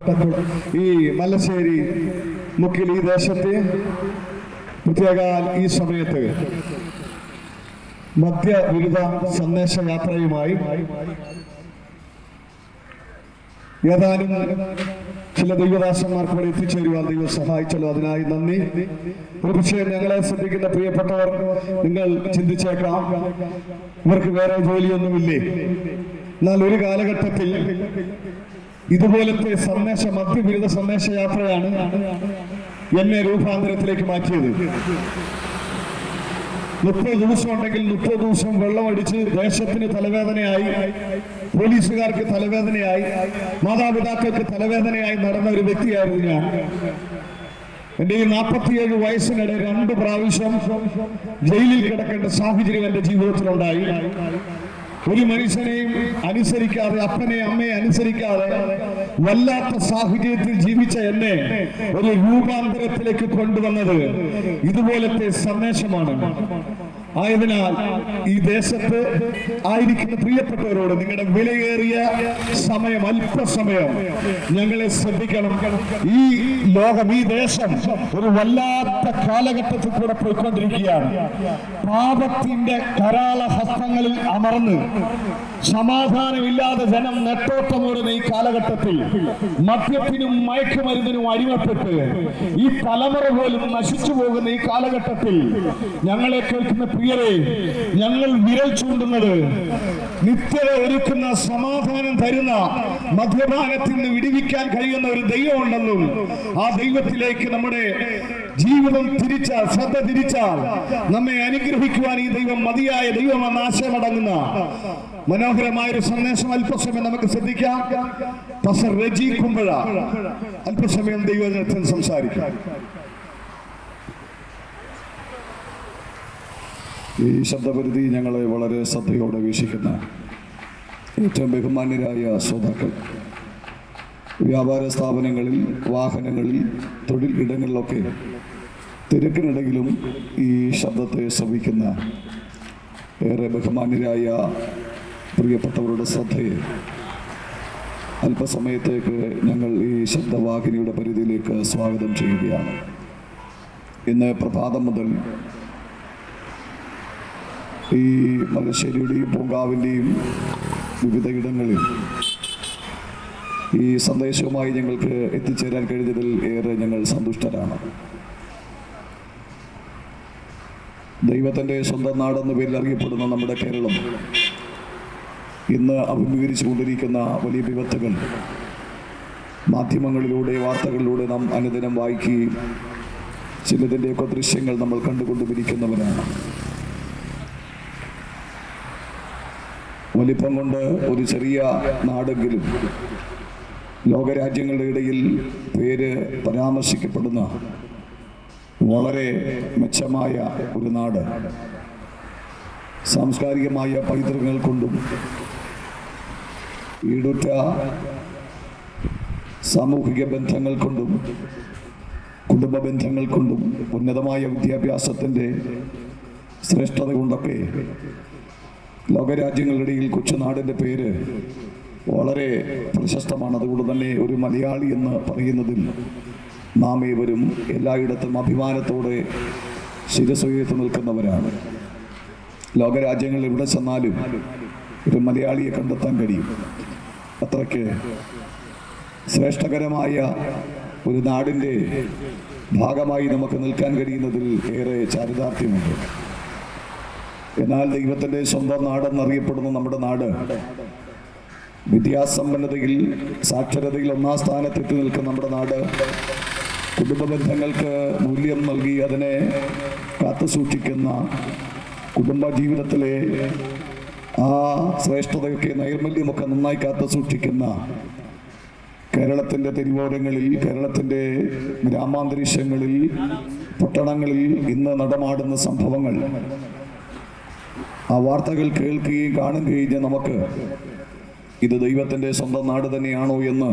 ഈ മല്ലശ്ശേരി മുക്കിൽ ഈ ദേശത്തെ പ്രത്യേകാൽ ഈ സമയത്ത് മദ്യവിരുദ്ധ സന്ദേശ യാത്രയുമായി ഏതാനും ചില ദൈവദാസന്മാർക്ക് ഇവിടെ എത്തിച്ചേരുവാൻ ദൈവം സഹായിച്ചല്ലോ. അതിനായി നന്ദി. വിഷയം ഞങ്ങളെ ശ്രദ്ധിക്കുന്ന പ്രിയപ്പെട്ടവർ നിങ്ങൾ ചിന്തിച്ചേക്കാം ഇവർക്ക് വേറെ ജോലിയൊന്നുമില്ലേ? എന്നാൽ ഒരു കാലഘട്ടത്തിൽ ഇതുപോലത്തെ സന്ദേശ മദ്യവിരുദ്ധ സന്ദേശ യാത്രയാണ് എന്നെ രൂപാന്തരത്തിലേക്ക് മാറ്റിയത്. മുപ്പത് ദിവസം ഉണ്ടെങ്കിൽ മുപ്പത് ദിവസം വെള്ളമടിച്ച് ദേശത്തിന് തലവേദനയായി പോലീസുകാർക്ക് തലവേദനയായി മാതാപിതാക്കൾക്ക് തലവേദനയായി നടന്ന ഒരു വ്യക്തിയായിരുന്നു ഞാൻ. എന്റെ ഈ നാൽപ്പത്തിയേഴ് വയസ്സിനിടെ രണ്ട് പ്രാവശ്യം ജയിലിൽ കിടക്കേണ്ട സാഹചര്യം എന്റെ ജീവിതത്തിലുണ്ടായി. ഒരു മനുഷ്യനെയും അനുസരിക്കാതെ അപ്പനെ അമ്മയെ അനുസരിക്കാതെ വല്ലാത്ത സാഹചര്യത്തിൽ ജീവിച്ച എന്നെ ഒരു രൂപാന്തരത്തിലേക്ക് കൊണ്ടുവന്നത് ഇതുപോലത്തെ സന്ദേശമാണ്. ആയതിനാൽ ഈ ദേശത്ത് ആയിരിക്കുന്ന പ്രിയപ്പെട്ടവരോട് നിങ്ങളുടെ വിലയേറിയ സമയം അല്പസമയം ഞങ്ങളെ ശ്രദ്ധിക്കണം. ഈ ലോകം ഈ ദേശം ഒരു വല്ലാത്ത കാലഘട്ടത്തിൽ കൂടെ പോയിക്കൊണ്ടിരിക്കുകയാണ്. പാപത്തിന്റെ കരാള ഹസ്തങ്ങളിൽ അമർന്ന് സമാധാനമില്ലാതെ ജനം നെട്ടോട്ടമോടുന്ന ഈ കാലഘട്ടത്തിൽ മദ്യത്തിനും മയക്കുമരുന്നിനും അടിമപ്പെട്ട് ഈ തലമുറ പോലും നശിച്ചു പോകുന്ന ഈ കാലഘട്ടത്തിൽ ഞങ്ങളെ കേൾക്കുന്ന പ്രിയരെ ഞങ്ങൾ വിരൽ ചൂണ്ടുന്നത് നിത്യത ഒരുക്കുന്ന സമാധാനം തരുന്ന മദ്യപാനത്തിൽ നിന്ന് വിടിവിക്കാൻ കഴിയുന്ന ഒരു ദൈവമുണ്ടെന്നും ആ ദൈവത്തിലേക്ക് നമ്മുടെ ജീവിതം തിരിച്ചാൽ ശ്രദ്ധ തിരിച്ചാൽ നമ്മെ അനുഗ്രഹിക്കുവാൻ ഈ ദൈവം മതിയായ ദൈവമെന്ന ആശയമടങ്ങുന്ന മനോഹരമായ ഒരു സന്ദേശം അല്പസമയം നമുക്ക് ശ്രദ്ധിക്കാം. പസർ രജി അല്പസമയം ദൈവജനത്തിൽ സംസാരിക്കാം. ഈ ശബ്ദപരിധി ഞങ്ങളെ വളരെ ശ്രദ്ധയോടെ വീക്ഷിക്കുന്ന ഏറ്റവും ബഹുമാന്യരായ ശ്രോതാക്കൾ. വ്യാപാര സ്ഥാപനങ്ങളിൽ വാഹനങ്ങളിൽ തൊഴിൽ ഇടങ്ങളിലൊക്കെ തിരക്കിനിടയിലും ഈ ശബ്ദത്തെ ശ്രവിക്കുന്ന ഏറെ ബഹുമാന്യരായ പ്രിയപ്പെട്ടവരുടെ ശ്രദ്ധയെ അല്പസമയത്തേക്ക് ഞങ്ങൾ ഈ ശബ്ദവാഹിനിയുടെ പരിധിയിലേക്ക് സ്വാഗതം ചെയ്യുകയാണ്. ഇന്ന് പ്രഭാതം മുതൽ ഈ മലശ്ശേരിയുടെയും പൂങ്കാവിന്റെയും വിവിധ ഇടങ്ങളിൽ ഈ സന്ദേശവുമായി ഞങ്ങൾക്ക് എത്തിച്ചേരാൻ കഴിഞ്ഞതിൽ ഏറെ ഞങ്ങൾ സന്തുഷ്ടരാണ്. ദൈവത്തിന്റെ സ്വന്തം നാടെന്ന പേരിൽ അറിയപ്പെടുന്ന നമ്മുടെ കേരളം ഇന്ന് അഭിമുഖീകരിച്ചു കൊണ്ടിരിക്കുന്ന വലിയ വിപത്തുകൾ മാധ്യമങ്ങളിലൂടെ വാർത്തകളിലൂടെ നാം അനുദിനം വായിക്കുകയും ചിലതിന്റെയൊക്കെ ദൃശ്യങ്ങൾ നമ്മൾ കണ്ടുകൊണ്ടുമിരിക്കുന്നവരാണ്. വലിപ്പം കൊണ്ട് ഒരു ചെറിയ നാടെങ്കിലും ലോകരാജ്യങ്ങളുടെ ഇടയിൽ പേര് പരാമർശിക്കപ്പെടുന്ന വളരെ മെച്ചമായ ഒരു നാട്. സാംസ്കാരികമായ പൈതൃകങ്ങൾ കൊണ്ടും ഈടുറ്റ സാമൂഹിക ബന്ധങ്ങൾ കൊണ്ടും കുടുംബ ബന്ധങ്ങൾ കൊണ്ടും ഉന്നതമായ വിദ്യാഭ്യാസത്തിന്റെ ശ്രേഷ്ഠത കൊണ്ടൊക്കെ ലോകരാജ്യങ്ങളുടെ ഇടയിൽ കൊച്ചുനാടിന്റെ പേര് വളരെ പ്രശസ്തമാണ്. അതുകൊണ്ട് തന്നെ ഒരു മലയാളി എന്ന് പറയുന്നതിൽ നാം ഏവരും എല്ലായിടത്തും അഭിമാനത്തോടെ ശിരസുയർത്തി നിൽക്കുന്നവരാണ്. ലോകരാജ്യങ്ങളിൽ എവിടെ ചെന്നാലും ഒരു മലയാളിയെ കണ്ടെത്താൻ കഴിയും. അത്രയ്ക്ക് ശ്രേഷ്ഠകരമായ ഒരു നാടിന്റെ ഭാഗമായി നമുക്ക് നിൽക്കാൻ കഴിയുന്നതിൽ ഏറെ ചാരിതാർത്ഥ്യമുണ്ട്. എന്നാൽ ദൈവത്തിന്റെ സ്വന്തം നാടെന്നറിയപ്പെടുന്ന നമ്മുടെ നാട് വിദ്യാസമ്പന്നതയിൽ സാക്ഷരതയിൽ ഒന്നാം സ്ഥാനത്തെത്തി നിൽക്കുന്ന നമ്മുടെ നാട് കുടുംബ ബന്ധങ്ങൾക്ക് മൂല്യം നൽകി അതിനെ കാത്തു സൂക്ഷിക്കുന്ന കുടുംബ ജീവിതത്തിലെ ആ ശ്രേഷ്ഠതയൊക്കെ നൈർമല്യമൊക്കെ നന്നായി കാത്തു സൂക്ഷിക്കുന്ന കേരളത്തിന്റെ തെരുവോരങ്ങളിൽ കേരളത്തിന്റെ ഗ്രാമാന്തരീക്ഷങ്ങളിൽ പട്ടണങ്ങളിൽ ഇന്ന് നടമാടുന്ന സംഭവങ്ങൾ. ആ വാർത്തകൾ കേൾക്കുകയും കാണുകയും നമുക്ക് ഇത് ദൈവത്തിന്റെ സ്വന്തം നാട് തന്നെയാണോ എന്ന്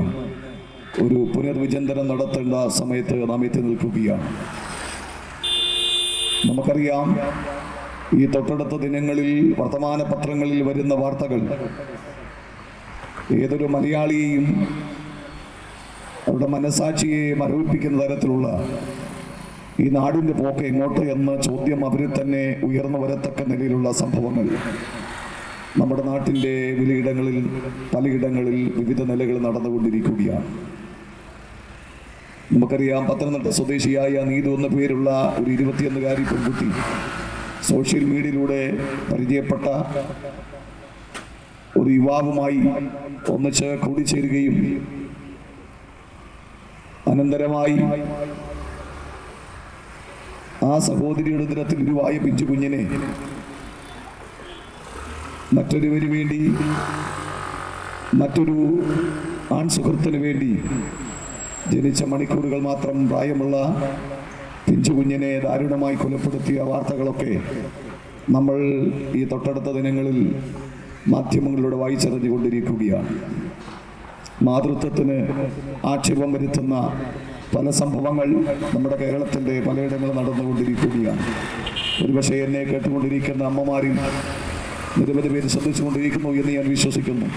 ഒരു പുനർവിചിന്തനം നടത്തേണ്ട സമയത്ത് നാം എത്തി നിൽക്കുകയാണ്. നമുക്കറിയാം ഈ തൊട്ടടുത്ത ദിനങ്ങളിൽ വർത്തമാന പത്രങ്ങളിൽ വരുന്ന വാർത്തകൾ ഏതൊരു മലയാളിയെയും അവരുടെ മനസാക്ഷിയെ മരവിപ്പിക്കുന്ന തരത്തിലുള്ള ഈ നാടിന്റെ പോക്ക് എങ്ങോട്ട് എന്ന ചോദ്യം അവരിൽ തന്നെ ഉയർന്നു വരത്തക്ക നിലയിലുള്ള സംഭവങ്ങൾ. നമ്മുടെ നാട്ടിന്റെ വിലയിടങ്ങളിൽ പലയിടങ്ങളിൽ വിവിധ നിലകൾ നടന്നുകൊണ്ടിരിക്കുകയാണ്. നമുക്കറിയാം പത്തനംതിട്ട സ്വദേശിയായ നീതു എന്ന പേരുള്ള ഒരു ഇരുപത്തിയൊന്നുകാരി പെൺകുട്ടി സോഷ്യൽ മീഡിയയിലൂടെ പരിചയപ്പെട്ട ഒരു യുവാവുമായി ഒന്നിച്ച് കൂടിച്ചേരുകയും അനന്തരമായി ആ സഹോദരിയുടെ ദിനത്തിൽ ഉരുവായ പിച്ചു കുഞ്ഞിനെ മറ്റൊരുവന് വേണ്ടി മറ്റൊരു ആൺ സുഹൃത്തിന് വേണ്ടി ജനിച്ച മണിക്കൂറുകൾ മാത്രം പ്രായമുള്ള പിഞ്ചു കുഞ്ഞിനെ ദാരുണമായി കൊലപ്പെടുത്തിയ വാർത്തകളൊക്കെ നമ്മൾ ഈ തൊട്ടടുത്ത ദിനങ്ങളിൽ മാധ്യമങ്ങളിലൂടെ വായിച്ചറിഞ്ഞുകൊണ്ടിരിക്കുകയാണ്. മാതൃത്വത്തിന് ആക്ഷേപം വരുത്തുന്ന പല സംഭവങ്ങൾ നമ്മുടെ കേരളത്തിന്റെ പലയിടങ്ങളിൽ നടന്നുകൊണ്ടിരിക്കുകയാണ്. ഒരുപക്ഷെ എന്നെ കേട്ടുകൊണ്ടിരിക്കുന്ന അമ്മമാരും നിരവധി പേര് ശ്രദ്ധിച്ചുകൊണ്ടിരിക്കുന്നു എന്ന് ഞാൻ വിശ്വസിക്കുന്നു.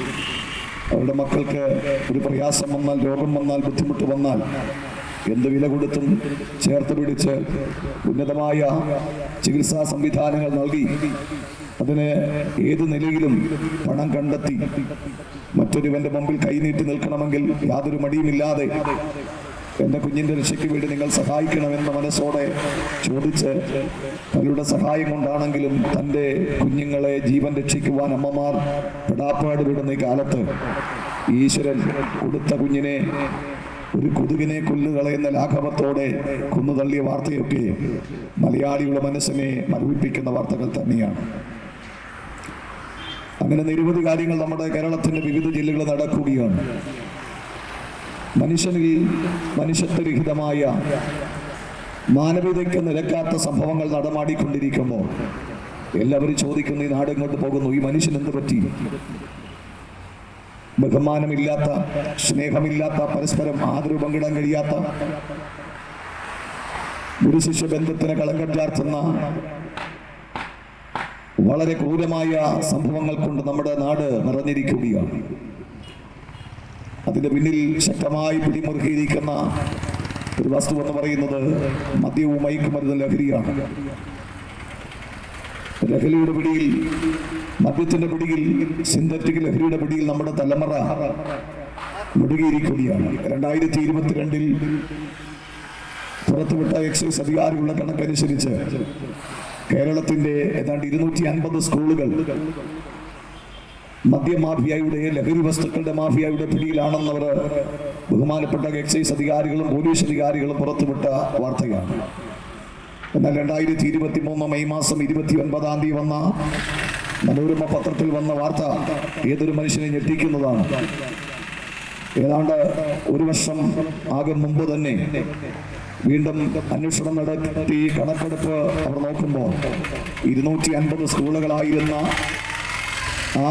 അവരുടെ മക്കൾക്ക് ഒരു പ്രയാസം വന്നാൽ രോഗം വന്നാൽ ബുദ്ധിമുട്ട് വന്നാൽ എന്ത് വില കൊടുത്തും ചേർത്ത് പിടിച്ച് ഉന്നതമായ ചികിത്സാ സംവിധാനങ്ങൾ നൽകി അതിന് ഏത് നിലയിലും പണം കണ്ടെത്തി മറ്റൊരുവന്റെ മുമ്പിൽ കൈനീട്ടി നിൽക്കണമെങ്കിൽ യാതൊരു മടിയുമില്ലാതെ എന്റെ കുഞ്ഞിന്റെ രക്ഷയ്ക്ക് വേണ്ടി നിങ്ങൾ സഹായിക്കണമെന്ന മനസ്സോടെ ചോദിച്ച് അവരുടെ സഹായം കൊണ്ടാണെങ്കിലും തന്റെ കുഞ്ഞുങ്ങളെ ജീവൻ രക്ഷിക്കുവാൻ അമ്മമാർ പെടാപ്പാട് വിടുന്ന ഈ കാലത്ത് ഈശ്വരൻ കൊടുത്ത കുഞ്ഞിനെ ഒരു കൊതുകിനെ കൊല്ലുകളയുന്ന ലാഘവത്തോടെ കൊന്നുതള്ളിയ വാർത്തയൊക്കെ മലയാളിയുടെ മനസ്സിനെ മരവിപ്പിക്കുന്ന വാർത്തകൾ തന്നെയാണ്. അങ്ങനെ നിരവധി കാര്യങ്ങൾ നമ്മുടെ കേരളത്തിന്റെ വിവിധ ജില്ലകളിൽ നടക്കുകയാണ്. മനുഷ്യനിൽ മനുഷ്യത്വരഹിതമായ മാനവികതയ്ക്ക് നിരക്കാത്ത സംഭവങ്ങൾ നടമാടിക്കൊണ്ടിരിക്കുമ്പോൾ എല്ലാവരും ചോദിക്കുന്നു ഈ നാട് എങ്ങോട്ട് പോകുന്നു? ഈ മനുഷ്യൻ എന്ത് പറ്റി? ബഹുമാനമില്ലാത്ത സ്നേഹമില്ലാത്ത പരസ്പരം ആദരവ് പങ്കിടാൻ കഴിയാത്ത ഗുരുശിഷ്യ ബന്ധത്തിന് കളങ്കം ചാർത്തുന്ന വളരെ ക്രൂരമായ സംഭവങ്ങൾ കൊണ്ട് നമ്മുടെ നാട് നിറഞ്ഞിരിക്കുകയാണ്. അതിന്റെ പിന്നിൽ ശക്തമായി പിടിമുറുക്കിയിരിക്കുന്ന ഒരു വസ്തു എന്ന് പറയുന്നത് മദ്യവും മയക്കുമരുന്ന് ലഹരിയാണ്. ലഹരിയുടെ പിടിയിൽ മദ്യത്തിന്റെ പിടിയിൽ സിന്തറ്റിക് ലഹരിയുടെ പിടിയിൽ നമ്മുടെ തലമുറ മുടുകിയിരിക്കുകയാണ്. രണ്ടായിരത്തി ഇരുപത്തിരണ്ടിൽ പുറത്തുവിട്ട എക്സൈസ് അധികാരികളുടെ കണക്കനുസരിച്ച് കേരളത്തിന്റെ ഏതാണ്ട് ഇരുന്നൂറ്റി അൻപത് സ്കൂളുകൾ മദ്യമാഫിയയുടെ ലഹരി വസ്തുക്കളുടെ മാഫിയയുടെ പിടിയിലാണെന്നവർ ബഹുമാനപ്പെട്ട എക്സൈസ് അധികാരികളും പോലീസ് അധികാരികളും പുറത്തുവിട്ട വാർത്തയാണ്. എന്നാൽ രണ്ടായിരത്തി ഇരുപത്തി മൂന്ന് മെയ് മാസം ഇരുപത്തി ഒൻപതാം തീയതി വന്ന മനോരമ പത്രത്തിൽ വന്ന വാർത്ത ഏതൊരു മനുഷ്യനെ ഞെട്ടിക്കുന്നതാണ്. ഏതാണ്ട് ഒരു വർഷം ആകും മുമ്പ് തന്നെ വീണ്ടും അന്വേഷണം നടത്തി കണക്കെടുപ്പ് അവർ നോക്കുമ്പോൾ ഇരുന്നൂറ്റി അൻപത് സ്കൂളുകളായിരുന്ന ആ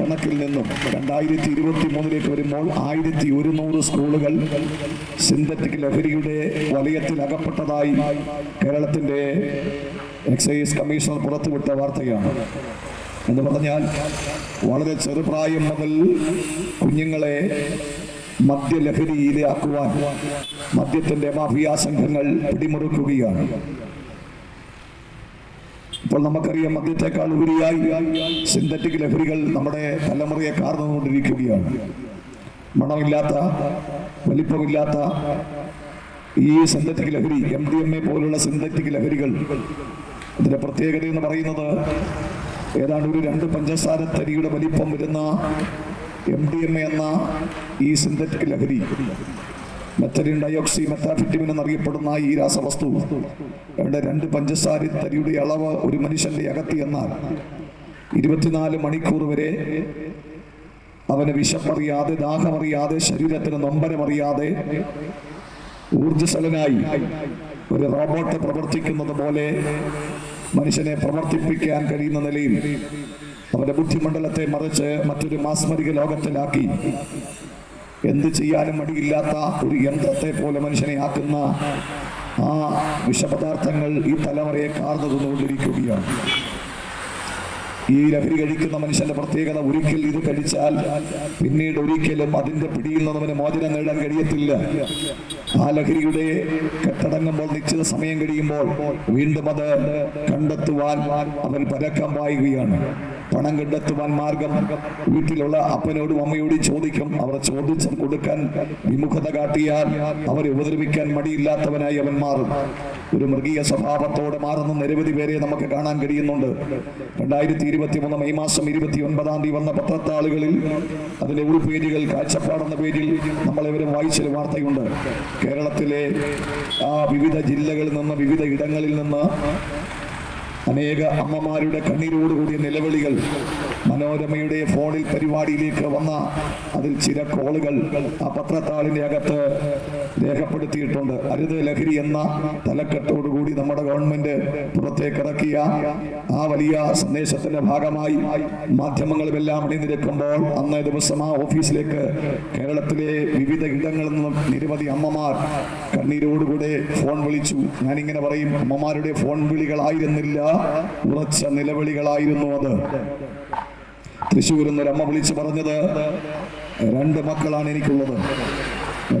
കണക്കിൽ നിന്നും രണ്ടായിരത്തി ഇരുപത്തി മൂന്നിലേക്ക് വരുമ്പോൾ ആയിരത്തി ഒരുന്നൂറ് സ്കൂളുകൾ സിന്തറ്റിക് ലഹരിയുടെ വലയത്തിൽ അകപ്പെട്ടതായി കേരളത്തിന്റെ എക്സൈസ് കമ്മീഷണർ പുറത്തുവിട്ട വാർത്തയാണ്. എന്ന് പറഞ്ഞാൽ വളരെ ചെറുപ്രായം മുതൽ കുഞ്ഞുങ്ങളെ മദ്യലഹരിയിലാക്കുവാൻ മദ്യത്തിന്റെ മാഫിയ സംഘങ്ങൾ പിടിമുറുക്കുകയാണ്. ഇപ്പോൾ നമുക്കറിയാം മദ്യത്തെക്കാൾ ഉപരിയായി സിന്തറ്റിക് ലഹരികൾ നമ്മുടെ തലമുറയെ കാർന്നുകൊണ്ടിരിക്കുകയാണ്. മണമില്ലാത്ത വലിപ്പമില്ലാത്ത ഈ സിന്തറ്റിക് ലഹരി എം ഡി എം എ പോലുള്ള സിന്തറ്റിക് ലഹരികൾ. അതിന്റെ പ്രത്യേകത എന്ന് പറയുന്നത് ഏതാണ്ട് ഒരു രണ്ട് പഞ്ചസാര തരിയുടെ വലിപ്പം വരുന്ന എം ഡി എം എ എന്ന ഈ സിന്തറ്റിക് ലഹരി. മെത്തലിൻ ഡയോക്സി മെത്താഫിറ്റിമിൻ എന്നറിയപ്പെടുന്ന ഈ രാസവസ്തു അവിടെ രണ്ട് പഞ്ചസാര തരിയുടെ അളവ് ഒരു മനുഷ്യന്റെ അകത്തി എന്നാൽ ഇരുപത്തിനാല് മണിക്കൂർ വരെ അവന് വിശപ്പറിയാതെ ദാഹമറിയാതെ ശരീരത്തിന് നൊമ്പരമറിയാതെ ഊർജസ്വലനായി ഒരു റോബോട്ട് പ്രവർത്തിക്കുന്നത് പോലെ മനുഷ്യനെ പ്രവർത്തിപ്പിക്കാൻ കഴിയുന്ന നിലയിൽ അവന്റെ ബുദ്ധിമണ്ഡലത്തെ മറിച്ച് മറ്റൊരു മാസ്മരിക ലോകത്തിലാക്കി. എന്ത് ചെയ്യാനും മടിയില്ലാത്ത ഒരു യന്ത്രത്തെ പോലെ മനുഷ്യനെ ആക്കുന്ന ആ വിഷപദാർത്ഥങ്ങൾ ഈ തലമുറയെ കാർന്നു തന്നുകൊണ്ടിരിക്കുകയാണ് ഈ ലഹരി കഴിക്കുന്ന മനുഷ്യന്റെ പ്രത്യേകത ഒരിക്കൽ ഇത് കഴിച്ചാൽ പിന്നീട് ഒരിക്കലും അതിന്റെ പിടിയിൽ നിന്നവന് മോചനം നേടാൻ കഴിയത്തില്ല. ആ ലഹരിയുടെ കെട്ടടങ്ങുമ്പോൾ നിശ്ചിത സമയം കഴിയുമ്പോൾ വീണ്ടും അത് കണ്ടെത്തുവാൻ അവൻ പരക്കം പായുകയാണ്. പണം കണ്ടെത്തുവാൻ മാർഗം. വീട്ടിലുള്ള അപ്പനോടും അമ്മയോടും ചോദിക്കും. അവരെ ചോദിച്ച് കൊടുക്കാൻ വിമുഖത കാട്ടിയാൽ അവരെ ഉപദ്രവിക്കാൻ മടിയില്ലാത്തവനായി അവൻ മാറും. ഒരു മൃഗീയ സ്വഭാവത്തോടെ മാറുന്ന നിരവധി പേരെ നമുക്ക് കാണാൻ കഴിയുന്നുണ്ട്. രണ്ടായിരത്തി ഇരുപത്തി മൂന്ന് മെയ് മാസം ഇരുപത്തി ഒൻപതാം തീയതി വന്ന പത്രത്താളുകളിൽ അതിലെ ഒരു പേജുകൾ കാഴ്ചപ്പാടെന്ന പേജിൽ നമ്മളെവരും വായിച്ചൊരു വാർത്തയുണ്ട്. കേരളത്തിലെ ആ വിവിധ ജില്ലകളിൽ നിന്ന് വിവിധ ഇടങ്ങളിൽ നിന്ന് അനേക അമ്മമാരുടെ കണ്ണീരോടുകൂടിയ നിലവിളികൾ മനോരമയുടെ ഫോണിൽ പരിപാടിയിലേക്ക് വന്ന അതിൽ ചില കോളുകൾ ആ പത്രത്താളിന്റെ അകത്ത് രേഖപ്പെടുത്തിയിട്ടുണ്ട്. അരുത് ലഹരി എന്ന തലക്കെട്ടോടുകൂടി നമ്മുടെ ഗവൺമെന്റ് പുറത്തേക്ക് ഇറക്കിയ ആ വലിയ സന്ദേശത്തിന്റെ ഭാഗമായി മാധ്യമങ്ങളുമെല്ലാം അണിനിരക്കുമ്പോൾ അന്നേ ദിവസം ആ ഓഫീസിലേക്ക് കേരളത്തിലെ വിവിധ ഇടങ്ങളിൽ നിന്നും നിരവധി അമ്മമാർ കണ്ണീരോടുകൂടെ ഫോൺ വിളിച്ചു. ഞാൻ ഇങ്ങനെ പറയും അമ്മമാരുടെ ഫോൺ വിളികളായിരുന്നില്ല. ഉറച്ച നിലവിളികളായിരുന്നു അത്. തൃശ്ശൂരിൽ നിന്ന് അമ്മ വിളിച്ചു പറഞ്ഞത് രണ്ട് മക്കളാണ് എനിക്കുള്ളത്.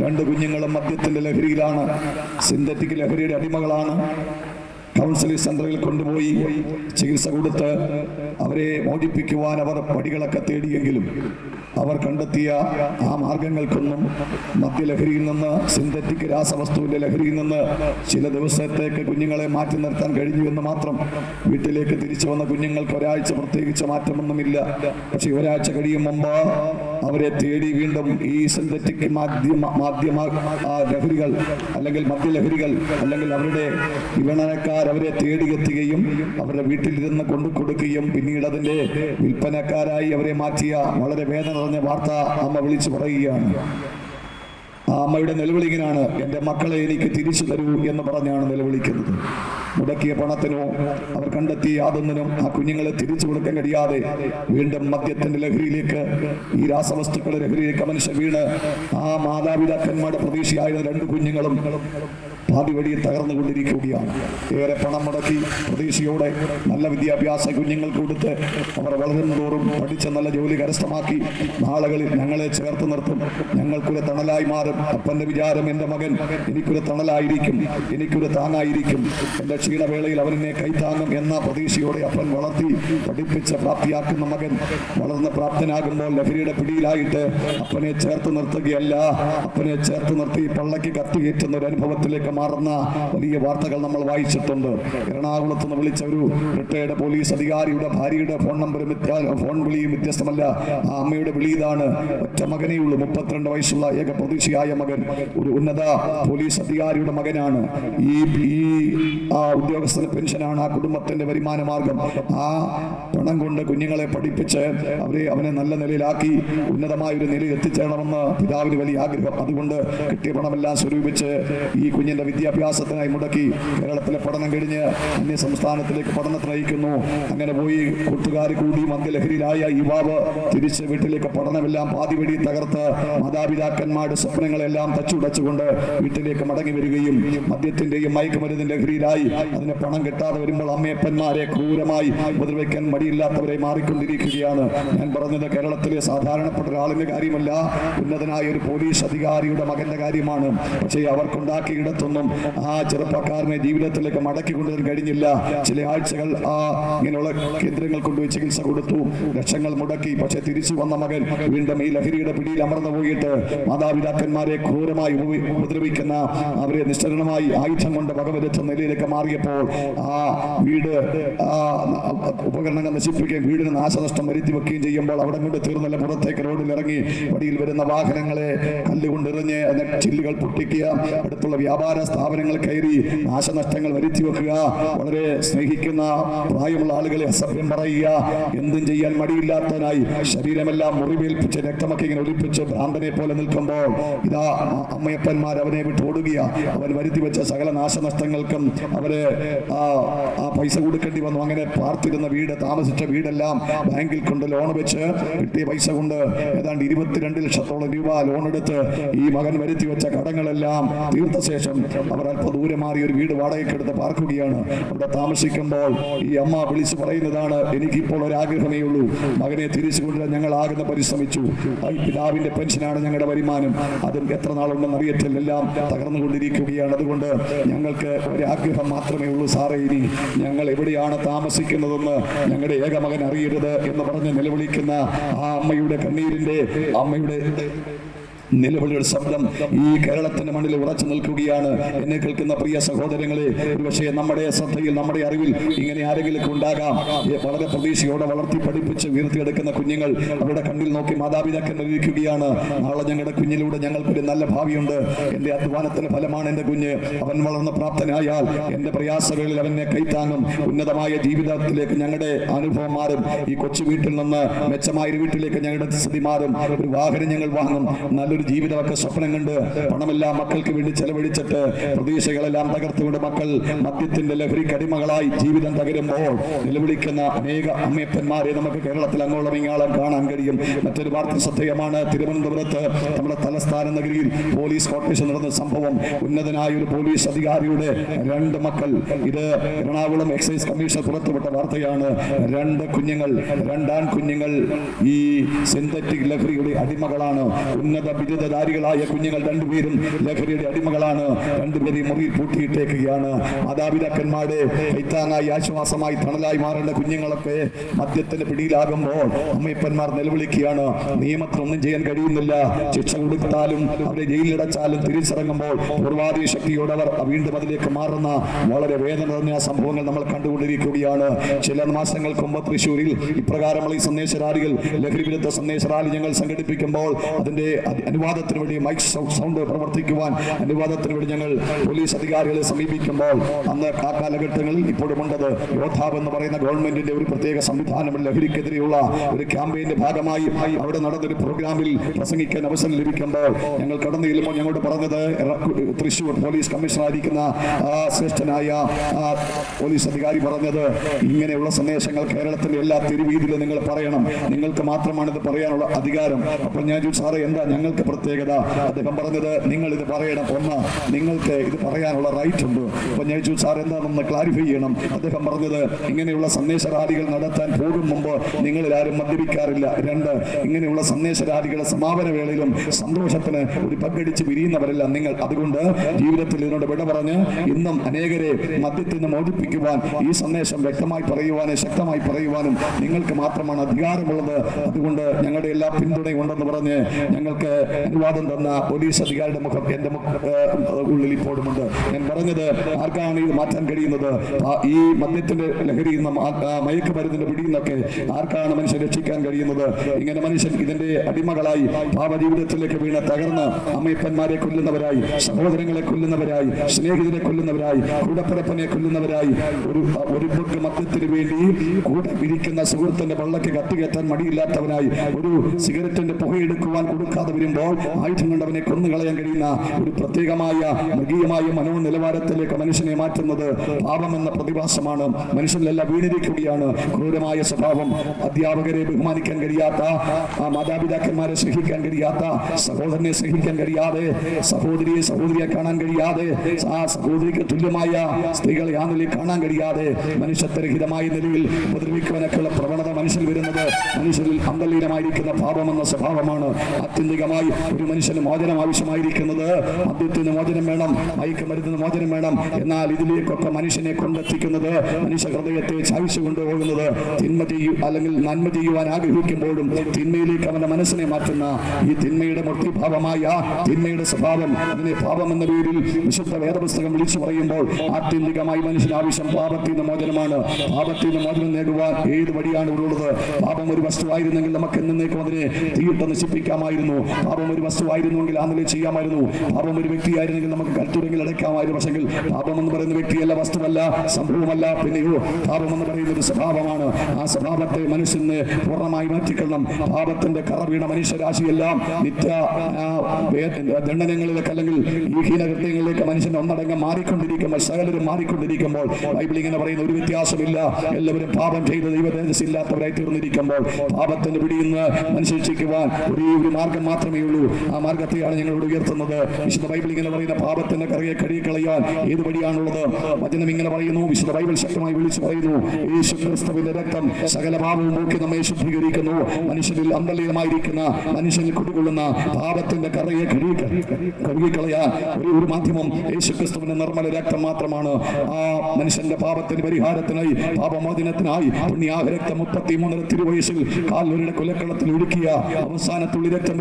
രണ്ട് കുഞ്ഞുങ്ങളും മദ്യത്തിന്റെ ലഹരിയിലാണ് സിന്തറ്റിക് ലഹരിയുടെ അടിമകളാണ്. കൗൺസിലിംഗ് സെന്ററിൽ കൊണ്ടുപോയി ചികിത്സ കൊടുത്ത് അവരെ മോചിപ്പിക്കുവാൻ അവർ പടികളൊക്കെ തേടിയെങ്കിലും അവർ കണ്ടെത്തിയ ആ മാർഗങ്ങൾക്കൊന്നും മദ്യലഹരിയിൽ നിന്ന് സിന്തറ്റിക് രാസവസ്തുവിന്റെ ലഹരിയിൽ നിന്ന് ചില ദിവസത്തേക്ക് കുഞ്ഞുങ്ങളെ മാറ്റി നിർത്താൻ കഴിഞ്ഞു എന്ന് മാത്രം വീട്ടിലേക്ക് തിരിച്ചു വന്ന കുഞ്ഞുങ്ങൾക്ക് ഒരാഴ്ച പ്രത്യേകിച്ച് മാറ്റമൊന്നുമില്ല. പക്ഷെ ഒരാഴ്ച കഴിയും മുമ്പ് അവരെ തേടി വീണ്ടും ഈ സിന്തറ്റിക് മാധ്യമ മാധ്യമ ലഹരികൾ അല്ലെങ്കിൽ മദ്യലഹരികൾ അല്ലെങ്കിൽ അവരുടെ വിപണനക്കാർ അവരെ തേടി എത്തുകയും അവരുടെ വീട്ടിലിരുന്ന് കൊണ്ടു കൊടുക്കുകയും പിന്നീട് അതിന്റെ വിൽപ്പനക്കാരായി അവരെ മാറ്റിയ വളരെ വേദന നിറഞ്ഞ വാർത്ത അമ്മ വിളിച്ചു പറയുകയാണ്. ആ അമ്മയുടെ നിലവിളിങ്ങനാണ് എന്റെ മക്കളെ എനിക്ക് തിരിച്ചു തരൂ എന്ന് പറഞ്ഞാണ് നിലവിളിക്കുന്നത്. മുടക്കിയ പണത്തിനോ അവർ കണ്ടെത്തിയ യാതൊന്നിനും ആ കുഞ്ഞുങ്ങളെ തിരിച്ചു കൊടുക്കാൻ കഴിയാതെ വീണ്ടും മദ്യത്തിന്റെ ലഹരിയിലേക്ക് ഈ രാസവസ്തുക്കളുടെ ലഹരിയിലേക്ക് മനുഷ്യ വീണ് ആ മാതാപിതാക്കന്മാരുടെ പ്രതീക്ഷയായിരുന്ന രണ്ട് കുഞ്ഞുങ്ങളും പാതി വഴി തകർന്നുകൊണ്ടിരിക്കുകയാണ് ഏറെ പണം മുടക്കി പ്രതീക്ഷയോടെ നല്ല വിദ്യാഭ്യാസ കുഞ്ഞുങ്ങൾക്ക് കൊടുത്ത് അവർ വളരുന്നതോറും പഠിച്ച നല്ല ജോലി കരസ്ഥമാക്കി നാളുകളിൽ ഞങ്ങളെ ചേർത്ത് നിർത്തും. ഞങ്ങൾക്കൊരു തണലായി മാറും. അപ്പന്റെ വിചാരം എന്റെ മകൻ എനിക്കൊരു തണലായിരിക്കും. എനിക്കൊരു താങ്ങായിരിക്കും. എന്റെ ക്ഷീണവേളയിൽ അവനെന്നെ കൈത്താങ്ങും എന്ന പ്രതീക്ഷയോടെ അപ്പൻ വളർത്തി പഠിപ്പിച്ച് പ്രാപ്തിയാക്കുന്ന മകൻ വളർന്ന് പ്രാപ്തനാകുമ്പോൾ ലഹരിയുടെ പിടിയിലായിട്ട് അപ്പനെ ചേർത്ത് നിർത്തുകയല്ല. അപ്പനെ ചേർത്ത് നിർത്തി പള്ളക്ക് കത്തിയേറ്റുന്ന ഒരു അനുഭവത്തിലേക്ക് മാറുന്ന വലിയ വാർത്തകൾ നമ്മൾ വായിച്ചിട്ടുണ്ട്. എറണാകുളത്ത് നിന്ന് വിളിച്ച ഒരു റിട്ടയർഡ് പോലീസ് അധികാരിയുടെ ഭാര്യയുടെ ഫോൺ വ്യത്യാ- ഫോൺ വിളിയും വ്യത്യസ്തമല്ല. ആ അമ്മയുടെ വിളി ഇതാണ്. ഒറ്റ മകനേ ഉള്ളൂ. മുപ്പത്തിരണ്ട് വയസ്സുള്ള ഏക പ്രതീക്ഷയായ മകൻ. ഒരു ഉന്നത പോലീസ് അധികാരിയുടെ മകനാണ്. ഈ ഈ ആ ഉദ്യോഗസ്ഥന് പെൻഷനാണ് ആ കുടുംബത്തിന്റെ വരുമാന മാർഗം ആ പണം കൊണ്ട് കുഞ്ഞുങ്ങളെ പഠിപ്പിച്ച് അവരെ അവനെ നല്ല നിലയിലാക്കി ഉന്നതമായ ഒരു നിലയിൽ എത്തിച്ചേരണമെന്ന് പിതാവിന് വലിയ ആഗ്രഹം. അതുകൊണ്ട് കിട്ടിയ പണമെല്ലാം സ്വരൂപിച്ച് ഈ കുഞ്ഞിന്റെ വിദ്യാഭ്യാസത്തിനായി മുടക്കി കേരളത്തിലെ പഠനം കഴിഞ്ഞ് അന്യ സംസ്ഥാനത്തിലേക്ക് പഠനത്തിന് അയക്കുന്നു അങ്ങനെ പോയി കൂട്ടുകാർ കൂടി മദ്യലഹരിയിലായ യുവാവ് തിരിച്ച് വീട്ടിലേക്ക് പഠനമെല്ലാം പാതിവഴി തകർത്ത് മാതാപിതാക്കന്മാരുടെ സ്വപ്നങ്ങളെല്ലാം തച്ചുടച്ചുകൊണ്ട് വീട്ടിലേക്ക് മടങ്ങി വരികയും മദ്യത്തിന്റെയും മയക്കുമരുന്നിന്റെ ലഹരിയിലായി അതിന് പണം കിട്ടാതെ വരുമ്പോൾ അമ്മയപ്പന്മാരെ ക്രൂരമായി ഉപദ്രവിക്കാൻ മടിയില്ലാത്തവരെ മാറിക്കൊണ്ടിരിക്കുകയാണ്. ഞാൻ പറഞ്ഞത് കേരളത്തിലെ സാധാരണപ്പെട്ട ഒരാളിന്റെ കാര്യമല്ല. ഉന്നതനായ ഒരു പോലീസ് അധികാരിയുടെ മകന്റെ കാര്യമാണ്. പക്ഷേ അവർക്കുണ്ടാക്കിയിടത്തൊന്നും ആ ചെറുപ്പക്കാരനെ ജീവിതത്തിലേക്ക് മടക്കി കൊണ്ടുവരാൻ കഴിഞ്ഞില്ല. ചില ആഴ്ചകൾ ആ ഇങ്ങനെയുള്ള കേന്ദ്രങ്ങൾ കൊണ്ടുപോയി ചികിത്സ കൊടുത്തു. ലക്ഷങ്ങൾ മുടക്കി. പക്ഷെ തിരിച്ചു വന്ന മകൻ വീണ്ടും ഈ ലഹരിയുടെ പിടിയിൽ അമർന്നു പോയിട്ട് മാതാപിതാക്കന്മാരെ ക്രൂരമായി ഉപ- ഉപദ്രവിക്കുന്ന അവരെ നിശ്ചലമായി ആയുധം കൊണ്ട് വകവരുത്ത നിലയിലേക്ക് മാറിയപ്പോൾ ആ വീട് ആ ഉപകരണങ്ങൾ നശിപ്പിക്കുകയും വീടിന് നാശനഷ്ടം വരുത്തി വെക്കുകയും ചെയ്യുമ്പോൾ അവിടെ കൊണ്ട് തീർന്നല്ല പുറത്തേക്ക് റോഡിൽ ഇറങ്ങി വടിയിൽ വരുന്ന വാഹനങ്ങളെ കല്ലുകൊണ്ട് എറിഞ്ഞ് അതിനെ ചില്ലുകൾ പൊട്ടിക്കുക. അടുത്തുള്ള വ്യാപാര സ്ഥാപനങ്ങൾ കയറി നാശനഷ്ടങ്ങൾ വരുത്തി വെക്കുക. വളരെ സ്നേഹിക്കുന്ന പ്രായമുള്ള ആളുകളെ അസഭ്യം പറയുക. എന്തും ചെയ്യാൻ മടിയില്ലാത്തവനായി ശരീരമെല്ലാം മുറിവേൽപ്പിച്ച് രക്തമൊക്കെ ഇങ്ങനെ ഒളിപ്പിച്ച് ഭ്രാന്തനെ പോലെ നിൽക്കുമ്പോൾ ഇതാ അമ്മയപ്പന്മാർ അവനെ വിട്ട് ഓടുക അവൻ വരുത്തി വെച്ച സകല നാശനഷ്ടങ്ങൾക്കും അവരെ ആ പൈസ കൊടുക്കേണ്ടി വന്നു. അങ്ങനെ പാർത്തിരുന്ന വീട് താമസിച്ച വീടെല്ലാം ബാങ്കിൽ കൊണ്ട് ലോൺ വെച്ച് കിട്ടിയ പൈസ കൊണ്ട് ഏതാണ്ട് ഇരുപത്തിരണ്ട് ലക്ഷത്തോളം രൂപ ലോൺ എടുത്ത് ഈ മകൻ വരുത്തി വെച്ച കടങ്ങളെല്ലാം തീർത്ത ശേഷം അവർ അല്പ ദൂരെ മാറി ഒരു വീട് വാടകയ്ക്ക് വാടകയ്ക്കെടുത്ത് പാർക്കുകയാണ്. അവിടെ താമസിക്കുമ്പോൾ ഈ അമ്മ വിളിച്ചു പറയുന്നതാണ് എനിക്കിപ്പോൾ ഒരു ആഗ്രഹമേ ഉള്ളൂ. മകനെ തിരിച്ചു കൊണ്ടുവരാൻ ഞങ്ങൾ ആകുന്ന പരിശ്രമിച്ചു. പിതാവിന്റെ പെൻഷനാണ് ഞങ്ങളുടെ വരുമാനം. അതും എത്ര നാളുണ്ടെന്ന് അറിയത്തില്ല. എല്ലാം തകർന്നുകൊണ്ടിരിക്കുകയാണ്. അതുകൊണ്ട് ഞങ്ങൾക്ക് ഒരു ആഗ്രഹം മാത്രമേ ഉള്ളൂ സാറേ. ഇനി ഞങ്ങൾ എവിടെയാണ് താമസിക്കുന്നതെന്ന് ഞങ്ങളുടെ ഏക മകൻ അറിയരുത് എന്ന് പറഞ്ഞ് നിലവിളിക്കുന്ന ആ അമ്മയുടെ കണ്ണീരിന്റെ അമ്മയുടെ നിലവിളിയുടെ ശബ്ദം ഈ കേരളത്തിന്റെ മണ്ണിൽ ഉറച്ചു നിൽക്കുകയാണ്. എന്നെ കേൾക്കുന്ന പ്രിയ സഹോദരങ്ങളെ ഒരുപക്ഷെ നമ്മുടെ ശ്രദ്ധയിൽ നമ്മുടെ അറിവിൽ ഇങ്ങനെ ആരെങ്കിലും ഉണ്ടാകാം. വളരെ പ്രതീക്ഷയോടെ വളർത്തി പഠിപ്പിച്ച് ഉയർത്തിയെടുക്കുന്ന കുഞ്ഞുങ്ങൾ അവരുടെ കണ്ണിൽ നോക്കി മാതാപിതാക്കൾ ഇരിക്കുകയാണ് നാളെ ഞങ്ങളുടെ കുഞ്ഞിലൂടെ ഞങ്ങൾക്കൊരു നല്ല ഭാവിയുണ്ട്. എന്റെ അധ്വാനത്തിന് ഫലമാണ് എന്റെ കുഞ്ഞ്. അവൻ വളർന്ന് പ്രാപ്തനായാൽ എന്റെ പ്രയാസങ്ങളിൽ അവനെ കൈത്താങ്ങും. ഉന്നതമായ ജീവിതത്തിലേക്ക് ഞങ്ങളുടെ അനുഭവം മാറും ഈ കൊച്ചു വീട്ടിൽ നിന്ന് മെച്ചമായ വീട്ടിലേക്ക് ഞങ്ങളുടെ സ്ഥിതി മാറും ഒരു വാഹനം ഞങ്ങൾ വാങ്ങും. നല്ലൊരു ജീവിതമൊക്കെ സ്വപ്നം കണ്ട് പണമെല്ലാം മക്കൾക്ക് വേണ്ടി ചെലവഴിച്ചിട്ട് പ്രതീക്ഷകളെല്ലാം തകർത്തുകൊണ്ട് മക്കൾ മദ്യത്തിന്റെ ലഹരി കടിമകളായി ജീവിതം തകരുമ്പോൾ നിലവിളിക്കുന്ന അനേക അമ്മയപ്പന്മാരെ നമുക്ക് കേരളത്തിൽ അങ്ങോളം ഇങ്ങോളം കാണാൻ കഴിയും. മറ്റൊരു വാർത്ത ശ്രദ്ധേയമാണ്. തിരുവനന്തപുരത്ത് നമ്മുടെ തലസ്ഥാന നഗരിയിൽ പോലീസ് കോട്ടേഷൻ നടന്ന സംഭവം. ഉന്നതനായ ഒരു പോലീസ് അധികാരിയുടെ രണ്ട് മക്കൾ. ഇത് എറണാകുളം എക്സൈസ് കമ്മീഷൻ പുറത്തുവിട്ട വാർത്തയാണ്. രണ്ട് കുഞ്ഞുങ്ങൾ രണ്ടാൺ കുഞ്ഞുങ്ങൾ ഈ സിന്തറ്റിക് ലഹരിയുടെ അടിമകളാണ്. ഉന്നത ബിരുദധാരികളായ കുഞ്ഞുങ്ങൾ രണ്ടുപേരും ലഹരിയുടെ അടിമകളാണ്. രണ്ടുപേരെയും മുറിയിൽ പൂട്ടിയിട്ടേക്കുകയാണ്. മാതാപിതാക്കന്മാരുടെ കൈത്താങ്ങായി ആശ്വാസമായി തണലായി മാറേണ്ട കുഞ്ഞുങ്ങളൊക്കെ മദ്യത്തിന്റെ പിടിയിലാകുമ്പോൾ അമ്മയപ്പന്മാർ നിലവിളിക്കുകയാണ്. നിയമത്തിനൊന്നും ചെയ്യാൻ കഴിയുന്നില്ല. ശിക്ഷ കൊടുത്താലും അവരെ ജയിലിലടച്ചാലും തിരിച്ചിറങ്ങുമ്പോൾ പൂർവാദി ശക്തിയോടവർ വീണ്ടും അതിലേക്ക് മാറുന്ന വളരെ വേദന നിറഞ്ഞ സംഭവങ്ങൾ നമ്മൾ കണ്ടുകൊണ്ടിരിക്കുകയാണ്. ചില മാസങ്ങൾക്ക് മുമ്പ് തൃശ്ശൂരിൽ ഇപ്രകാരമുള്ള ഈ സന്ദേശ റാലികൾ ലഹരി വിരുദ്ധ സന്ദേശ റാലി ഞങ്ങൾ സംഘടിപ്പിക്കുമ്പോൾ അതിന്റെ അനുവാദത്തിന് വേണ്ടി മൈക്ക് സൗണ്ട് പ്രവർത്തിക്കുവാൻ അനുവാദത്തിന് വേണ്ടി ഞങ്ങൾ പോലീസ് അധികാരികളെ സമീപിക്കുമ്പോൾ അന്ന് ആ കാലഘട്ടങ്ങളിൽ ഇപ്പോഴും ഉണ്ടത് യോദ്ധാവ് എന്ന് പറയുന്ന ഗവൺമെന്റിന്റെ ഒരു പ്രത്യേക സംവിധാനം ലഹരിക്കെതിരെയുള്ള ഒരു ക്യാമ്പയിന്റെ ഭാഗമായി അവിടെ നടന്നൊരു പ്രോഗ്രാമിൽ പ്രസംഗിക്കാൻ അവസരം ലഭിക്കുമ്പോൾ ഞങ്ങൾ കടന്നു ചെല്ലുമ്പോൾ ഞങ്ങളോട് പറഞ്ഞത് തൃശൂർ പോലീസ് കമ്മീഷണറായിരിക്കുന്ന ശ്രേഷ്ഠനായ പോലീസ് അധികാരി പറഞ്ഞത് ഇങ്ങനെയുള്ള സന്ദേശങ്ങൾ കേരളത്തിന്റെ എല്ലാ തെരുവീതിയിലും നിങ്ങൾ പറയണം. നിങ്ങൾക്ക് മാത്രമാണ് ഇത് പറയാനുള്ള അധികാരം. അപ്പൊ ഞാൻ ചോദിച്ചു സാറേ എന്താ ഞങ്ങൾക്ക് പ്രത്യേകത. അദ്ദേഹം പറഞ്ഞത് നിങ്ങൾ ഇത് പറയണം. ഒന്ന് നിങ്ങൾക്ക് ഇത് പറയാനുള്ള റൈറ്റ് ഉണ്ട്. അപ്പൊ ഞാൻ ചോദിച്ചു സാർ എന്താണെന്ന് ക്ലാരിഫൈ ചെയ്യണം. അദ്ദേഹം പറഞ്ഞത് ഇങ്ങനെയുള്ള സന്ദേശ റാലികൾ നടത്താൻ പോകും മുമ്പ് നിങ്ങളിൽ ആരും മദ്യപിക്കാറില്ല. രണ്ട് ഇങ്ങനെയുള്ള സന്ദേശ റാലികളുടെ സമാപന വേളയിലും സന്തോഷത്തിന് ഒരു പങ്കടിച്ച് വിരിയുന്നവരല്ല നിങ്ങൾ. അതുകൊണ്ട് ജീവിതത്തിൽ ഇതിനോട് വിട പറഞ്ഞ് ഇന്നും അനേകരെ മദ്യത്തിൽ നിന്ന് മോചിപ്പിക്കുവാൻ ഈ സന്ദേശം വ്യക്തമായി പറയുവാനും ശക്തമായി പറയുവാനും നിങ്ങൾക്ക് മാത്രമാണ് അധികാരമുള്ളത്. അതുകൊണ്ട് ഞങ്ങളുടെ എല്ലാ പിന്തുണയും ഉണ്ടെന്ന് പറഞ്ഞ് ഞങ്ങൾക്ക് അനുവാദം തന്ന പോലീസ് അധികാരിയുടെ മുഖം എന്റെ ഉള്ളിൽ ഇപ്പോഴുമുണ്ട് ഞാൻ പറഞ്ഞത് ആർക്കാണ് ഇത് മാറ്റാൻ കഴിയുന്നത്? ഈ മദ്യത്തിന്റെ ലഹരിയിൽ നിന്ന് മയക്കുമരുന്നിന്റെ പിടിയിൽ നിന്നൊക്കെ ആർക്കാണ് മനുഷ്യൻ രക്ഷിക്കാൻ കഴിയുന്നത്? ഇങ്ങനെ മനുഷ്യൻ ഇതിന്റെ അടിമകളായി പാപ ജീവിതത്തിലേക്ക് വീണ തകർന്ന് അമ്മയപ്പന്മാരെ കൊല്ലുന്നവരായി സഹോദരങ്ങളെ കൊല്ലുന്നവരായി സ്നേഹിതരെ കൊല്ലുന്നവരായി കൂടപ്പിറപ്പനെ കൊല്ലുന്നവരായി ഒരു ഒരു ബുക്ക് മദ്യത്തിന് വേണ്ടി കൂടെ ഇരിക്കുന്ന സുഹൃത്തിന്റെ വള്ളക്ക് കത്തികയറ്റാൻ മടിയില്ലാത്തവനായി ഒരു സിഗരറ്റിന്റെ പുകയെടുക്കുവാൻ കൊടുക്കാതെ വരുമ്പോൾ ആയുധം കൊണ്ടവനെ കൊന്നുകളയാൻ കഴിയുന്ന ഒരു പ്രത്യേകമായ മൃഗീയമായ മനോ നിലവാരത്തിലേക്ക് മനുഷ്യനെ മാറ്റുന്നത് പാപം എന്ന പ്രതിഭാസമാണ്. മനുഷ്യനിലെല്ലാം വീണിരിക്കുകയാണ്. ക്രൂരമായ സ്വഭാവം അധ്യാപകരെ ബഹുമാനിക്കാൻ കഴിയാത്ത ആ മാതാപിതാക്കന്മാരെ സ്നേഹിക്കാൻ കഴിയാത്ത സഹോദരനെ സ്നേഹിക്കാൻ കഴിയാതെ സഹോദരിയെ സഹോദരിയെ കാണാൻ കഴിയാതെ ആ സഹോദരിക്ക് തുല്യമായ സ്ത്രീകളെ ആ നിലയിൽ കാണാൻ കഴിയാതെ മനുഷ്യത്വരഹിതമായ നിലയിൽ ഉപദ്രവിക്കുവാനൊക്കെയുള്ള പ്രവണത മനുഷ്യൻ വരുന്നത് മനുഷ്യരിൽ അന്തലീനമായിരിക്കുന്ന പാപമെന്ന സ്വഭാവമാണ്. ആത്യന്തികമായി ഒരു മനുഷ്യന് മോചനം ആവശ്യമായിരിക്കുന്നത്. മദ്യത്തിന് മോചനം വേണം മയക്കുമരുന്നിന് മോചനം വേണം. എന്നാൽ ഇതിലേക്കൊക്കെ മനുഷ്യനെ കൊണ്ടെത്തിക്കുന്നത് മനുഷ്യ ഹൃദയത്തെ ചാവിച്ചു കൊണ്ടുപോകുന്നത് തിന്മ ചെയ്യൂ അല്ലെങ്കിൽ നന്മ ചെയ്യുവാൻ ആഗ്രഹിക്കുമ്പോഴും തിന്മയിലേക്ക് അവന്റെ മനസ്സിനെ മാറ്റുന്ന ഈ തിന്മയുടെ മൃത്യുഭാവമായ തിന്മയുടെ സ്വഭാവം. അതിനെ പാപം എന്ന പേരിൽ വിശുദ്ധ വേദപുസ്തകം വിളിച്ചു പറയുമ്പോൾ ആത്യന്തികമായി മനുഷ്യന് ആവശ്യം പാപത്തിൽ നിന്ന് മോചനമാണ്. പാപത്തിൽ നിന്ന് മോചനം നേടുവാൻ ഏത് വഴിയാണ് ഉള്ളത്? പാപം ഒരു വസ്തുവായിരുന്നെങ്കിൽ നമുക്ക് എന്നേക്കും അതിനെ തീയിട്ട് നശിപ്പിക്കാമായിരുന്നു. പാപം പാപം ഒരു വസ്തുവായിരുന്നുവെങ്കിൽ ആ നിലയിൽ ചെയ്യാമായിരുന്നു. പാപം ഒരു വ്യക്തിയായിരുന്നെങ്കിൽ നമുക്ക് കൽത്തുരെങ്കിൽ അടയ്ക്കാമായിരുന്നു പക്ഷെങ്കിൽ പാപം എന്ന് പറയുന്ന വ്യക്തിയല്ല വസ്തുവല്ല സംഭവമല്ല. പിന്നെയോ പാപം എന്ന് പറയുന്ന ഒരു സ്വഭാവമാണ്. ആ സ്വഭാവത്തെ മനുഷ്യന് പൂർണമായി മാറ്റിക്കൊള്ളണം. പാപത്തിന്റെ കറ വീണ മനുഷ്യരാശിയെല്ലാം നിത്യ ദണ്ഡനങ്ങളിലേക്ക് അല്ലെങ്കിൽ ഈ ഹീനകൃത്യങ്ങളിലേക്ക് മനുഷ്യൻ ഒന്നടങ്കം മാറിക്കൊണ്ടിരിക്കുമ്പോൾ സകലരും മാറിക്കൊണ്ടിരിക്കുമ്പോൾ ബൈബിൾ ഇങ്ങനെ പറയുന്ന ഒരു വ്യത്യാസമില്ല. എല്ലാവരും പാപം ചെയ്ത് ദൈവതേജസ്സില്ലാത്തവരായി തീർന്നിരിക്കുമ്പോൾ പാപത്തിന്റെ പിടിയിൽ നിന്ന് മനുഷ്യ രക്ഷിക്കുവാൻ ഒരേ മാർഗം മാത്രമേ ആ മാർഗത്തെയാണ് ഞങ്ങളോട് ഉയർത്തുന്നത്. വിശുദ്ധ ബൈബിൾ ഇങ്ങനെ പറയുന്ന പാപത്തിന്റെ കറിയെ കഴുകിക്കളയാൻ ഏത് വഴിയാണുള്ളത്? വചനം ഇങ്ങനെ പറയുന്നു. വിശുദ്ധ ബൈബിൾ ശക്തമായി വിളിച്ചു പറയുന്നു. യേശു ക്രിസ്തുവിന്റെ രക്തം സകല പാപവും നോക്കി നമ്മെ ശുദ്ധീകരിക്കുന്നു. മനുഷ്യരിൽ അന്തലീനമായിരിക്കുന്ന മനുഷ്യനിൽ കുടികൊള്ളുന്ന പാപത്തിന്റെ കറയെ കഴുകി കഴുകിക്കളയാൻ ഒരു മാധ്യമം യേശു ക്രിസ്തുവിന്റെ നിർമ്മല രക്തം മാത്രമാണ്. ആ മനുഷ്യന്റെ പാപത്തിന് പരിഹാരത്തിനായി പാപമോചനത്തിനായി പുണ്യാഹ രക്തം മുപ്പത്തി മൂന്നര തിരുവയസ്സിൽ കാൽവരുടെ കൊലക്കളത്തിൽ ഒഴുക്കിയ അവസാനത്തുള്ളി രക്തം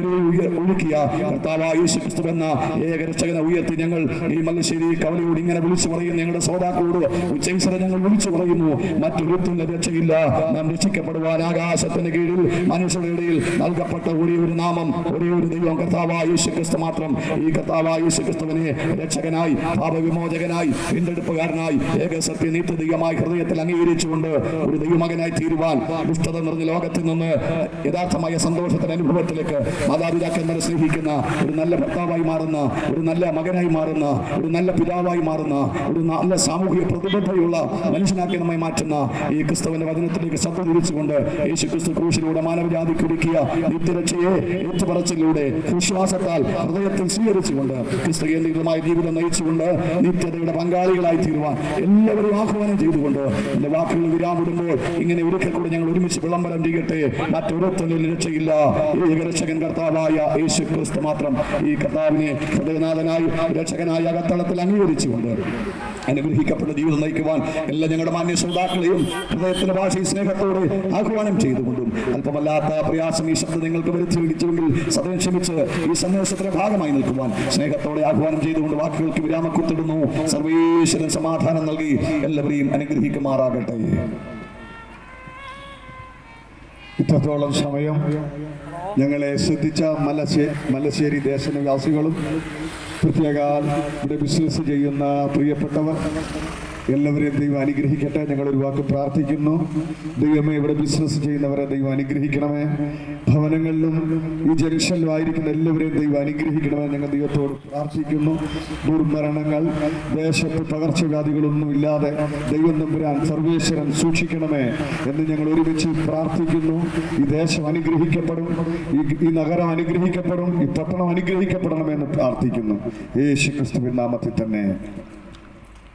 ഒഴുക്കിയ കർത്താവായ യേശു ക്രിസ്തു എന്ന ഏകരക്ഷകനെ ഉയർത്തി ഞങ്ങൾ ഈ മല്ലശ്ശേരി കവലയോട് ഇങ്ങനെ വിളിച്ചു പറയുന്നു. ഞങ്ങളുടെ ശ്രോതാക്കളോട് ഉച്ചൈസര ഞങ്ങൾ വിളിച്ചു പറയുന്നു. മറ്റൊരുത്തുള്ള രക്ഷയില്ല. നാം രക്ഷിക്കപ്പെടുവാൻ ആകാശത്തിന് കീഴിൽ മനുഷ്യരുടെ ഇടയിൽ നൽകപ്പെട്ട ഒരേ ഒരു നാമം ഒരേ ഒരു ദൈവം കർത്താവായ യേശു ക്രിസ്തു മാത്രം. ഈ കർത്താവായ യേശു ക്രിസ്തുവിനെ രക്ഷകനായി പാപവിമോചകനായി വീണ്ടെടുപ്പുകാരനായി ഏക സത്യ നീത്യദൈവമായി ഹൃദയത്തിൽ അംഗീകരിച്ചുകൊണ്ട് ഒരു ദൈവമകനായി തീരുവാൻ ദുഷ്ടത നിറഞ്ഞ ലോകത്തിൽ നിന്ന് യഥാർത്ഥമായ സന്തോഷത്തിന്റെ അനുഭവത്തിലേക്ക് മാതാപിതാക്കന്മാരെ സ്നേഹിക്കുന്ന ഒരു നല്ല ഭർത്താവായി മാറുന്ന ഒരു നല്ല മകനായി മാറുന്ന ഒരു നല്ല പിതാവായി മാറുന്ന ഒരു നല്ല സാമൂഹിക പ്രതിബദ്ധതയുള്ള മനുഷ്യനാക്കി നമ്മെ മാറ്റുന്ന ഈ ക്രിസ്തുവിന്റെ വചനത്തിലേക്ക് ശ്രദ്ധ തിരിച്ചുകൊണ്ട് യേശു ക്രിസ്തു ക്രൂശിലൂടെ മാനവജാതിക്ക് ഒരുക്കിയ നിത്യരക്ഷയെ ഏറ്റുപറച്ചിലൂടെ വിശ്വാസത്താൽ ഹൃദയത്തിൽ സ്വീകരിച്ചുകൊണ്ട് ക്രിസ്തു കേന്ദ്രീകൃതമായ ജീവിതം നയിച്ചുകൊണ്ട് നിത്യതയുടെ പങ്കാളികളായി തീരുവാൻ എല്ലാവരും ആഹ്വാനം ചെയ്തുകൊണ്ട് എന്റെ വാക്കുകൾ വിരാമിടുമ്പോൾ ഇങ്ങനെ ഒരിക്കൽ കൂടെ ഞങ്ങൾ ഒരുമിച്ച് വിളംബരം ചെയ്യട്ടെ. മറ്റൊരുത്തനിൽ രക്ഷയില്ല. ഏകരക്ഷകൻ കർത്താവായ യേശു ക്രിസ്തു മാത്രം ഈ കർത്താവിനെ ഹൃദയനാഥനായി രക്ഷകനായി അകത്തളത്തിൽ അംഗീകരിച്ചുകൊണ്ട് അനുഗ്രഹിക്കപ്പെട്ട ജീവിതം നയിക്കുവാൻ എല്ലാ ഞങ്ങളുടെ മാന്യ ശ്രോതാക്കളെയും ഹൃദയത്തിന്റെ ഭാഷയും സ്നേഹത്തോടെ ആഹ്വാനം ചെയ്തുകൊണ്ടും അല്പമല്ലാത്ത പ്രയാസം ഈ ശബ്ദം നിങ്ങൾക്ക് വരുത്തി വിളിച്ചുവെങ്കിൽ സദയം ക്ഷമിച്ച് ഈ സന്ദേശത്തിന്റെ ഭാഗമായി നിൽക്കുവാൻ സ്നേഹത്തോടെ ആഹ്വാനം ചെയ്തുകൊണ്ട് വാക്കുകൾക്ക് വിരാമക്കുത്തിടുന്നു സർവേശ്വരൻ സമാധാനം നൽകി. എല്ലാവരെയും അനുഗ്രഹിക്കുമാറാകട്ടെ. ഇത്രത്തോളം സമയം ഞങ്ങളെ ശ്രദ്ധിച്ച മലശ്ശേ മലശ്ശേരി ദേശനിവാസികളും പ്രത്യേക ഇവിടെ ബിസിനസ് ചെയ്യുന്ന പ്രിയപ്പെട്ടവർ എല്ലാവരെയും ദൈവം അനുഗ്രഹിക്കട്ടെ. ഞങ്ങൾ ഒരു വാക്ക് പ്രാർത്ഥിക്കുന്നു. ദൈവമേ ഇവിടെ ബിസിനസ് ചെയ്യുന്നവരെ ദൈവം അനുഗ്രഹിക്കണമേ. ഭവനങ്ങളിലും ഈ ജംഗ്ഷനിലും ആയിരിക്കുന്ന എല്ലാവരെയും ദൈവം അനുഗ്രഹിക്കണമേ ഞങ്ങൾ ദൈവത്തോട് പ്രാർത്ഥിക്കുന്നു. ദുർമരണങ്ങൾ ദേശത്ത് പകർച്ചവ്യാധികളൊന്നും ഇല്ലാതെ ദൈവം തമ്പുരാൻ സർവേശ്വരൻ സൂക്ഷിക്കണമേ എന്ന് ഞങ്ങൾ ഒരുമിച്ച് പ്രാർത്ഥിക്കുന്നു. ഈ ദേശം അനുഗ്രഹിക്കപ്പെടും. ഈ നഗരം അനുഗ്രഹിക്കപ്പെടും. ഈ പട്ടണം അനുഗ്രഹിക്കപ്പെടണമെന്ന് പ്രാർത്ഥിക്കുന്നു. യേശു ക്രിസ്തുവിൻ നാമത്തിൽ തന്നെ.